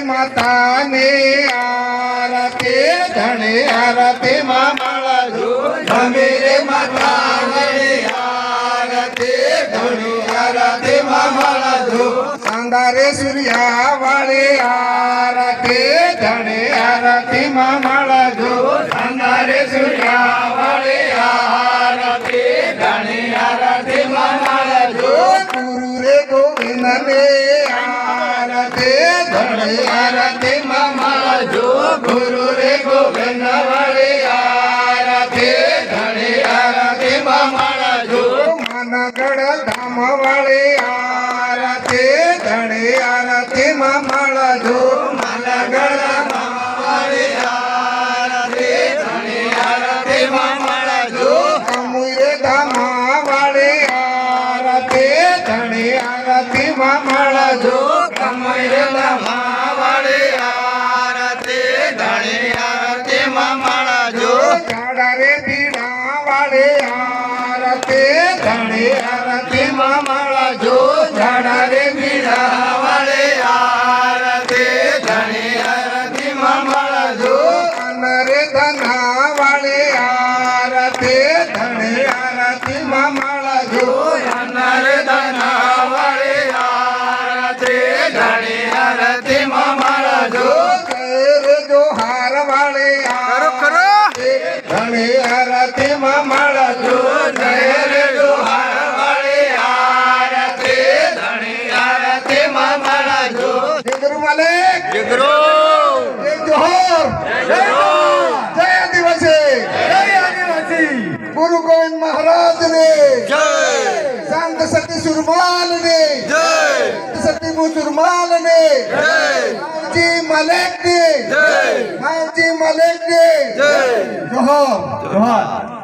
માતાની આરતી ધણી આરતી માં મળજો સમીરે માતા મળી આરતી ધણી આરતી મળજો સાંદારે સૂર્યા વાળી આરતી ધણી આરતી માં મળજો અંધારે સૂર્યા વળી આરતી ધણી આરતી મળજો ગુરુ રે ગોવિંદ આરતી ધણી આરતી માં મળજો ગુરુ રે ગોવિંદ વળી આરતી ધણી આરતી મળજો માનગઢ ધામ વાળી આરતી ધણી આરતી માં મળજો માનગઢ ધણી આરતી મળજો કમયલા વળી આરતી ધણી આરતી મળજો ઝાડા રે પીડા વાળે આરતી ધણી આરતી માં ममण जय गुरु गुरु गोविंद महाराज ने जय संत सती जय सती जय जी मलिक ने जय जी मलिक ने जय जोहर जोहर